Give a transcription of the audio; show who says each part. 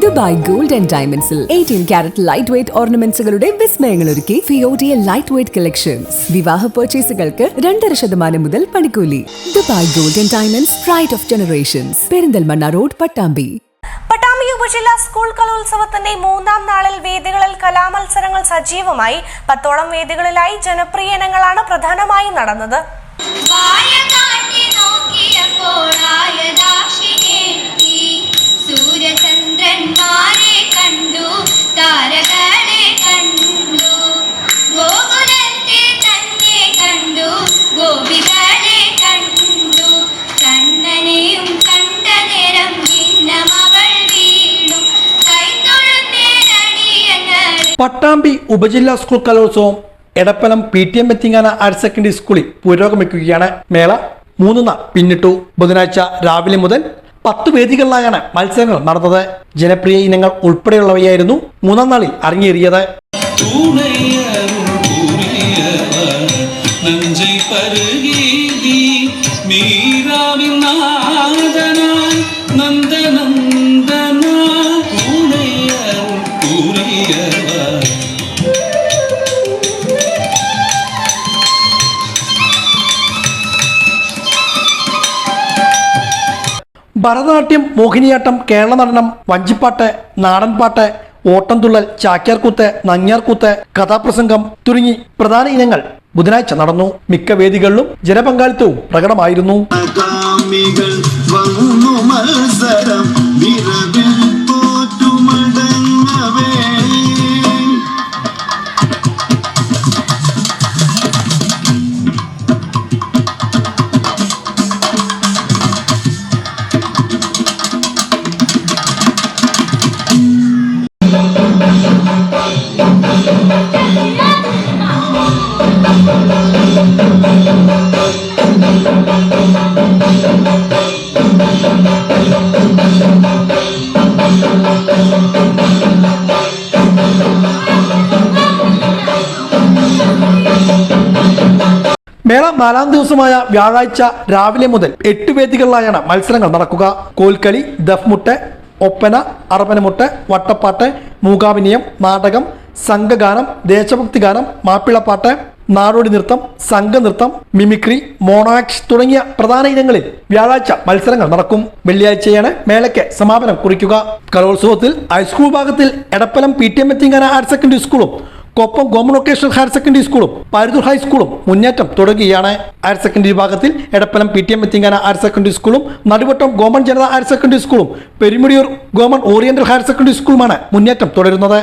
Speaker 1: Dubai gold and ഡയമണ്ട്സിൽ eighteen carat light weight ഓർണമെന്റ്സുകളുടെ വിസ്മയങ്ങൾ ഒരുക്കി ഫിയോഡിയ ലൈറ്റ് വെയ്റ്റ് കളക്ഷൻസ് വിവാഹ പർച്ചേസുകൾക്ക് രണ്ടര ശതമാനം മുതൽ പണിക്കൂലി. Dubai gold and diamonds pride of generations Perinthalmanna road Pattambi.
Speaker 2: Pattambi ഉപജില്ലാ സ്കൂൾ കലോത്സവത്തിന്റെ മൂന്നാം നാളിൽ വേദികളിൽ കലാമത്സരങ്ങൾ സജീവമായി. പത്തോളം വേദികളിലായി ജനപ്രിയ ഇനങ്ങളാണ് പ്രധാനമായും നടന്നത്.
Speaker 3: പട്ടാമ്പി ഉപജില്ലാ സ്കൂൾ കലോത്സവം എടപ്പനം പി ടി എം എത്തിങ്ങാന ഹയർ സെക്കൻഡറി സ്കൂളിൽ പുരോഗമിക്കുകയാണ്. മേള മൂന്ന് പിന്നിട്ടു. ബുധനാഴ്ച രാവിലെ മുതൽ പത്ത് വേദികളിലായാണ് മത്സരങ്ങൾ നടന്നത്. ജനപ്രിയ ഇനങ്ങൾ ഉൾപ്പെടെയുള്ളവയായിരുന്നു മൂന്നാം നാളിൽ അരങ്ങേറിയത്.
Speaker 4: നീരാവിനാദന
Speaker 3: ഭരതനാട്യം മോഹിനിയാട്ടം കേരള നടനം വഞ്ചിപ്പാട്ട് നാടൻപാട്ട് ഓട്ടംതുള്ളൽ ചാക്യാർകൂത്ത് നങ്ങ്യാർകൂത്ത് കഥാപ്രസംഗം തുടങ്ങി പ്രധാന ഇനങ്ങൾ ബുധനാഴ്ച നടന്നു. മിക്ക വേദികളിലും ജനപങ്കാളിത്തവും പ്രകടമായിരുന്നു. മേള നാലാം ദിവസമായ വ്യാഴാഴ്ച രാവിലെ മുതൽ എട്ട് വേദികളിലായാണ് മത്സരങ്ങൾ നടക്കുക. കോൽക്കളി ദഫ്മുട്ട് ഒപ്പന അറപ്പനമുട്ട് വട്ടപ്പാട്ട് മൂകാഭിനയം നാടകം സംഘഗാനം ദേശഭക്തി ഗാനം മാപ്പിളപ്പാട്ട് നാടോടി നൃത്തം സംഘനൃത്തം മിമിക്രി മോണാക്സ് തുടങ്ങിയ പ്രധാന ഇനങ്ങളിൽ വ്യാഴാഴ്ച മത്സരങ്ങൾ നടക്കും. വെള്ളിയാഴ്ചയാണ് മേളയ്ക്ക് സമാപനം കുറിക്കുക. കലോത്സവത്തിൽ ഹൈസ്കൂൾ ഭാഗത്തിൽ എടപ്പലം പി ടി എം എത്തിങ്ങാന ഹയർ സെക്കൻഡറി സ്കൂളും Koppam government vocational higher secondary സ്കൂളും പരുതൂർ ഹൈസ്കൂളും മുന്നേറ്റം തുടരുകയാണ്. ഹയർ സെക്കൻഡറി വിഭാഗത്തിൽ എടപ്പലം പി ടി എം എത്തിങ്ങാന ഹയർ സെക്കൻഡറി സ്കൂളും Naduvattam government Janata higher secondary സ്കൂളും Perumudiyoor government oriental higher secondary സ്കൂളുമാണ് മുന്നേറ്റം തുടരുന്നത്.